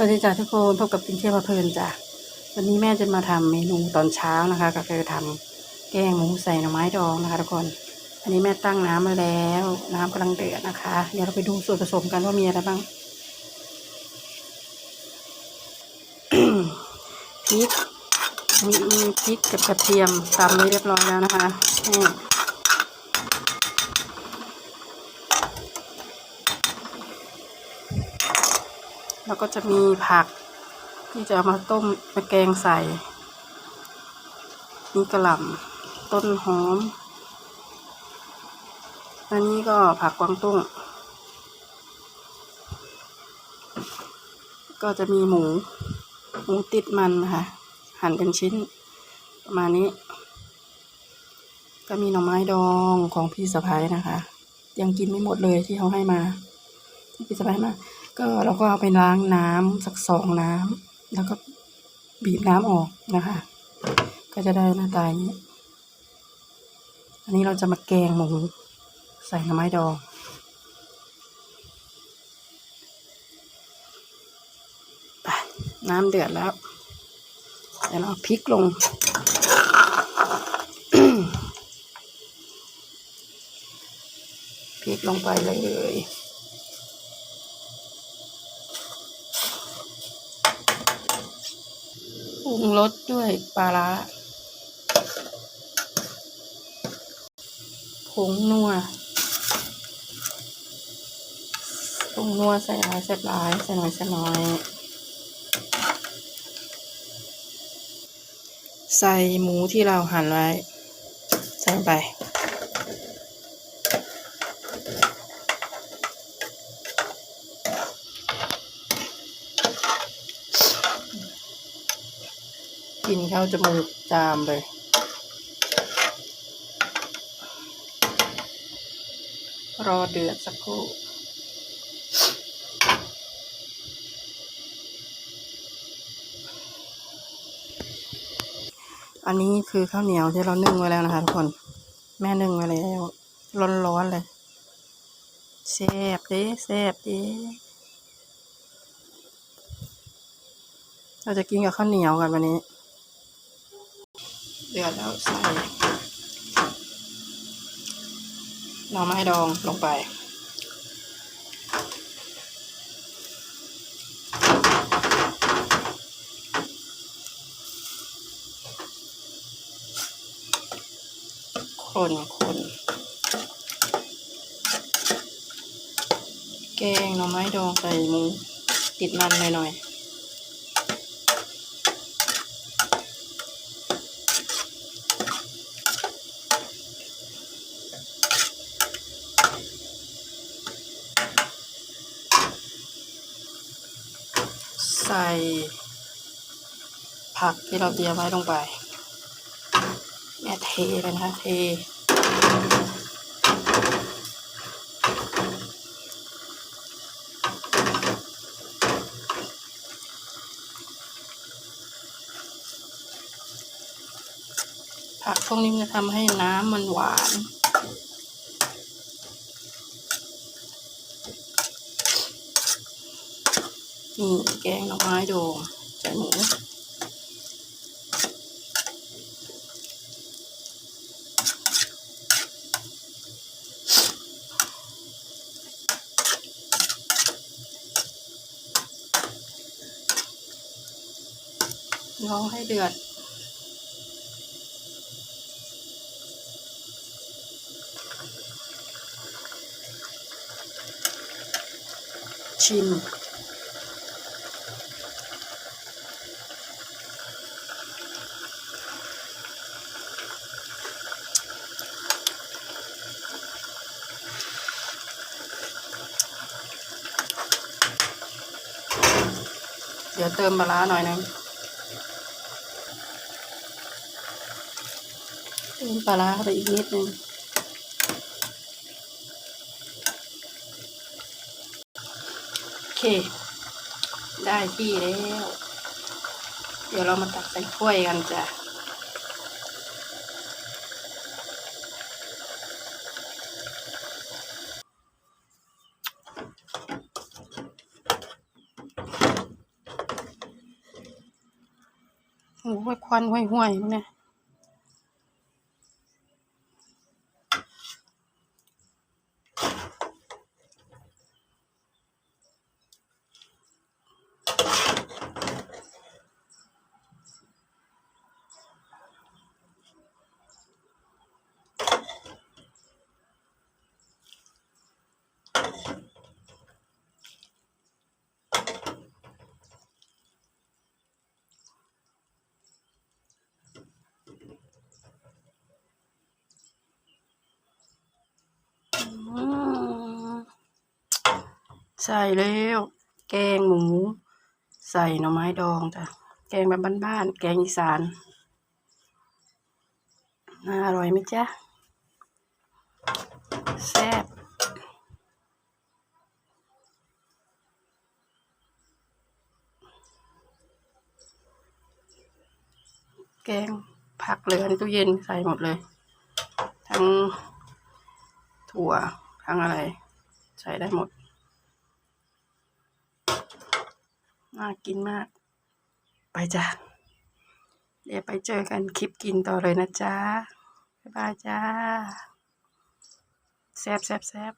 วัสดีจ้าทุกคนพบกับปินเที่ยวเพลินจ้ะวันนี้แม่จะมาทำเมนูตอนเช้านะคะก็คือทำแกงหมูใส่หน่อไม้ดองนะคะทุกคน อันนี้แม่ตั้งน้ำมาแล้ว น้ำกำลังเดือดนะคะ เดี๋ยวเราไปดูส่วนผสมกันว่ามีอะไรบ้างพริกมีมีพริกกับกระเทียมตำไว้เรียบร้อยแล้วนะคะนี่ แล้วก็จะมีผักที่จะเอามาต้มมาแกงใส่ มีกระหล่ำต้นหอม อันนี้ก็ผักกวางตุ้ง ก็จะมีหมู หมูติดมันนะคะหั่นเป็นชิ้น ประมาณนี้ ก็มีหน่อไม้ดองของพี่สะพ้ายนะคะ ยังกินไม่หมดเลยที่เขาให้มา ที่พี่สะพ้ายมา ก็เราก็เอาไปล้างน้ำสักสองน้ำแล้วก็บีบน้ำออกนะคะ ก็จะได้หน้าตาอย่างนี้ อันนี้เราจะมาแกงหมูใส่หน่อไม้ดองน้ำเดือดแล้ว เดี๋ยวเราเอาพริกลง พริกลงไปเลย รุงรสด้วยปลาร้าผงนัวผงนัวใส่หลายใส่หลายใส่น้อยใส่น้อย ใส่หมูที่เราหั่นไว้ ใส่ไป กินเข้าจมูกจามเลย รอเดือดสักครู่อันนี้คือข้าวเหนียวที่เรานึ่งไว้แล้วนะคะทุกคน แม่นึ่งไว้แล้วร้อนๆเลยแซ่บด้แซ่บด้เราจะกินกับข้าวเหนียวกันวันนี้ เดือดแล้วใส่หน่อไม้ดองลงไป คนคนแกงหน่อไม้ดองใส่หมูติดมันหน่อยๆ ใส่ผักที่เราเตรียมไว้ลงไปแม่เทเลยนะคะเทผักพวกนี้มันจะทำให้น้ำมันหวาน นี่แกงหน่อไม้ดองใส่หมูรอให้เดือด ชิม เดี๋ยวเติมปลาร้าหน่อยนึงเติมปลาร้าเข้าไปอีกนิดนึงโอเค ได้ที่แล้ว เดี๋ยวเรามาตักใส่ถ้วยกันจ้ะ ห่วยควันห่วยห่วยเนี่ยอืม ใส่แล้ว แกงหมู ใส่หน่อไม้ดองจ้ะ แกงแบบบ้านๆ แกงอีสาน น่าอร่อยไหมจ๊ะ แซ่บแกงผักเหลือในตู้เย็นใส่หมดเลย ทั้งถั่ว ทั้งอะไร ใส่ได้หมด น่ากินมาก ไปจ้ะ เดี๋ยวไปเจอกันคลิปกินต่อเลยนะจ๊ะ บ๊ายบายจ้าแซบแซบแซบ